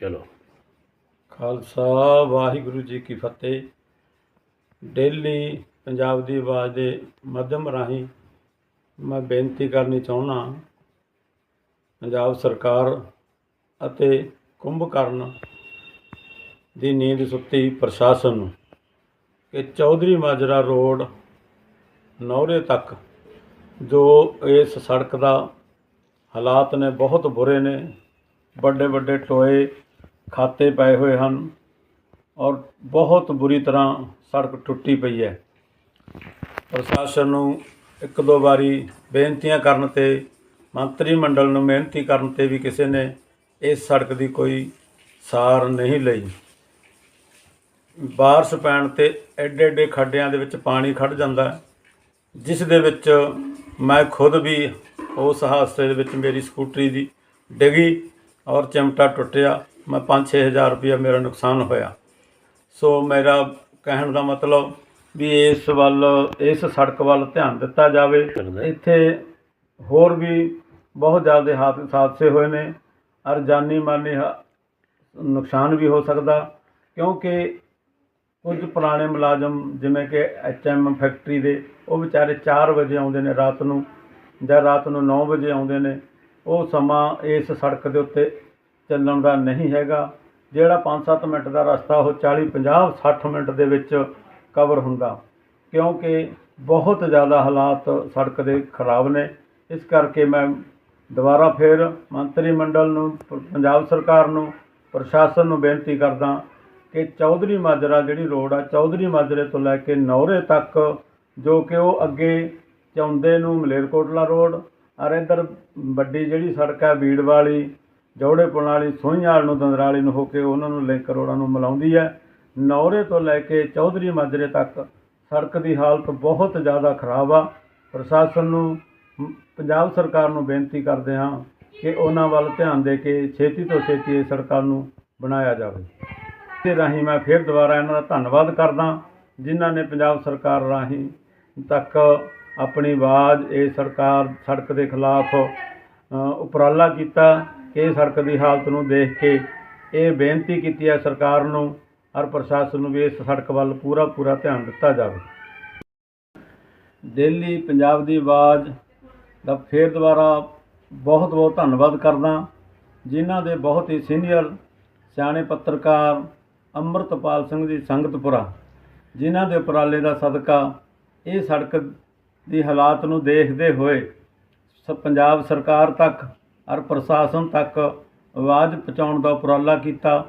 ਚਲੋ। ਖਾਲਸਾ, ਵਾਹਿਗੁਰੂ ਜੀ ਕੀ ਫਤਿਹ। ਡੇਲੀ ਪੰਜਾਬ ਦੀ ਆਵਾਜ਼ ਦੇ ਮਾਧਿਅਮ ਰਾਹੀਂ ਮੈਂ ਬੇਨਤੀ ਕਰਨੀ ਚਾਹੁੰਦਾ ਪੰਜਾਬ ਸਰਕਾਰ ਅਤੇ ਕੁੰਭਕਰਨ ਦੀ ਨੀਂਦ ਸੁੱਤੀ ਪ੍ਰਸ਼ਾਸਨ ਨੂੰ ਕਿ ਚੌਧਰੀ ਮਾਜਰਾ ਰੋਡ ਨੌਰੇ ਤੱਕ ਜੋ ਇਸ ਸੜਕ ਦਾ ਹਾਲਾਤ ਨੇ, ਬਹੁਤ ਬੁਰੇ ਨੇ ਵੱਡੇ ਵੱਡੇ ਟੋਏ ਖਾਤੇ ਪਏ ਹੋਏ ਹਨ ਔਰ ਬਹੁਤ ਬੁਰੀ ਤਰ੍ਹਾਂ ਸੜਕ ਟੁੱਟੀ ਪਈ ਹੈ। ਪ੍ਰਸ਼ਾਸਨ ਨੂੰ ਇੱਕ ਦੋ ਵਾਰੀ ਬੇਨਤੀਆਂ ਕਰਨ ਤੇ, ਮੰਤਰੀ ਮੰਡਲ ਨੂੰ ਮਿਹਨਤੀ ਕਰਨ ਤੇ ਵੀ ਕਿਸੇ ਨੇ ਇਸ ਸੜਕ ਦੀ ਕੋਈ ਸਾਰ ਨਹੀਂ ਲਈ। ਬਾਰਿਸ਼ ਪੈਣ ਤੇ ਐਡੇ ਐਡੇ ਖੱਡਿਆਂ ਦੇ ਵਿੱਚ ਪਾਣੀ ਖੜ ਜਾਂਦਾ ਜਿਸ ਦੇ ਵਿੱਚ ਮੈਂ ਖੁਦ ਵੀ ਉਸ ਹਾਦਸੇ ਦੇ ਵਿੱਚ ਮੇਰੀ ਸਕੂਟਰੀ ਦੀ ਡਿੱਗੀ ਔਰ ਚਿਮਟਾ ਟੁੱਟਿਆ। ਮੈਂ 5-6000 ਰੁਪਇਆ ਮੇਰਾ ਨੁਕਸਾਨ ਹੋਇਆ। ਸੋ ਮੇਰਾ ਕਹਿਣ ਦਾ ਮਤਲਬ ਵੀ ਇਸ ਵੱਲ ਇਸ ਸੜਕ ਵੱਲ ਧਿਆਨ ਦਿੱਤਾ ਜਾਵੇ। ਇੱਥੇ ਹੋਰ ਵੀ ਬਹੁਤ ਜ਼ਿਆਦਾ ਹਾਦ- ਹਾਦਸੇ ਹੋਏ ਨੇ। ਔਰ ਜਾਨੀ ਮਾਨੀ ਨੁਕਸਾਨ ਵੀ ਹੋ ਸਕਦਾ। ਕਿਉਂਕਿ ਕੁਝ ਪੁਰਾਣੇ ਮੁਲਾਜ਼ਮ ਜਿਵੇਂ ਕਿ ਐਚਐਮ ਫੈਕਟਰੀ ਦੇ ਉਹ ਵਿਚਾਰੇ 4 ਵਜੇ ਆਉਂਦੇ ਨੇ ਰਾਤ ਨੂੰ ਜਾਂ ਰਾਤ ਨੂੰ 9 ਵਜੇ ਆਉਂਦੇ ਨੇ। ਉਹ ਸਮਾਂ ਇਸ ਸੜਕ ਦੇ ਉੱਤੇ ਚੱਲਣ ਦਾ ਨਹੀਂ ਹੈਗਾ। ਜਿਹੜਾ 5-7 ਮਿੰਟ ਦਾ ਰਸਤਾ, ਉਹ 40 50 60 ਮਿੰਟ ਦੇ ਵਿੱਚ ਕਵਰ ਹੁੰਦਾ। ਕਿਉਂਕਿ ਬਹੁਤ ਜ਼ਿਆਦਾ ਹਾਲਾਤ ਸੜਕ ਦੇ ਖਰਾਬ ਨੇ। ਇਸ ਕਰਕੇ ਮੈਂ ਦੁਬਾਰਾ ਫਿਰ ਮੰਤਰੀ ਮੰਡਲ ਨੂੰ, ਪੰਜਾਬ ਸਰਕਾਰ ਨੂੰ, ਪ੍ਰਸ਼ਾਸਨ ਨੂੰ ਬੇਨਤੀ ਕਰਦਾ ਕਿ ਚੌਧਰੀ ਮਾਜਰਾ ਜਿਹੜੀ ਰੋਡ ਆ, ਚੌਧਰੀ ਮਾਜਰੇ ਤੋਂ ਲੈ ਕੇ ਨੌਰੇ ਤੱਕ, ਜੋ ਕਿ ਉਹ ਅੱਗੇ ਚੌਂਦੇ ਨੂੰ ਮਲੇਰਕੋਟਲਾ ਰੋਡ ਔਰ ਇੱਧਰ ਵੱਡੀ ਜਿਹੜੀ ਸੜਕ ਹੈ ਬੀੜ ਵਾਲੀ ਜੌੜੇ ਪੁਲ ਵਾਲੀ ਸੋਹੀਆਲ ਨੂੰ ਦੰਦਰਾਲੀ ਨੂੰ ਹੋ ਕੇ ਉਹਨਾਂ ਨੂੰ ਲਿੰਕ ਰੋਡਾਂ ਨੂੰ ਮਿਲਾਉਂਦੀ ਹੈ। ਨੌਰੇ ਤੋਂ ਲੈ ਕੇ ਚੌਧਰੀ ਮਾਜਰੇ ਤੱਕ ਸੜਕ ਦੀ ਹਾਲਤ ਬਹੁਤ ਜ਼ਿਆਦਾ ਖਰਾਬ ਆ। ਪ੍ਰਸ਼ਾਸਨ ਨੂੰ, ਪੰਜਾਬ ਸਰਕਾਰ ਨੂੰ ਬੇਨਤੀ ਕਰਦੇ ਹਾਂ ਕਿ ਉਹਨਾਂ ਵੱਲ ਧਿਆਨ ਦੇ ਕੇ ਛੇਤੀ ਤੋਂ ਛੇਤੀ ਇਹ ਸੜਕਾਂ ਨੂੰ ਬਣਾਇਆ ਜਾਵੇ। ਤੇ ਰਾਹੀਂ ਮੈਂ ਫਿਰ ਦੁਬਾਰਾ ਇਹਨਾਂ ਦਾ ਧੰਨਵਾਦ ਕਰਦਾ, ਜਿਨ੍ਹਾਂ ਨੇ ਪੰਜਾਬ ਸਰਕਾਰ ਰਾਹੀਂ ਤੱਕ ਆਪਣੀ ਆਵਾਜ਼ ਇਹ ਸਰਕਾਰ ਸੜਕ ਦੇ ਖਿਲਾਫ ਉਪਰਾਲਾ ਕੀਤਾ। ਇਹ ਸੜਕ ਦੀ ਹਾਲਤ ਨੂੰ ਦੇਖ ਕੇ ਇਹ ਬੇਨਤੀ ਕੀਤੀ ਹੈ ਸਰਕਾਰ ਨੂੰ ਔਰ ਪ੍ਰਸ਼ਾਸਨ ਨੂੰ ਵੀ ਇਸ ਸੜਕ ਵੱਲ ਪੂਰਾ ਪੂਰਾ ਧਿਆਨ ਦਿੱਤਾ ਜਾਵੇ। ਦਿੱਲੀ ਪੰਜਾਬ ਦੀ ਆਵਾਜ਼ ਦਾ ਫੇਰ ਦੁਬਾਰਾ ਬਹੁਤ ਬਹੁਤ ਧੰਨਵਾਦ ਕਰਦਾ। ਜਿਨ੍ਹਾਂ ਦੇ ਬਹੁਤ ਹੀ ਸੀਨੀਅਰ ਸਿਆਣੇ ਪੱਤਰਕਾਰ ਅੰਮ੍ਰਿਤਪਾਲ ਸਿੰਘ ਜੀ ਸੰਗਤਪੁਰਾ, ਜਿਨ੍ਹਾਂ ਦੇ ਉਪਰਾਲੇ ਦਾ ਸਦਕਾ ਇਹ ਸੜਕ ਦੀ ਹਾਲਾਤ ਨੂੰ ਦੇਖਦੇ ਹੋਏ ਸ, ਪੰਜਾਬ ਸਰਕਾਰ ਤੱਕ ਔਰ ਪ੍ਰਸ਼ਾਸਨ ਤੱਕ ਆਵਾਜ਼ ਪਹੁੰਚਾਉਣ ਦਾ ਉਪਰਾਲਾ ਕੀਤਾ।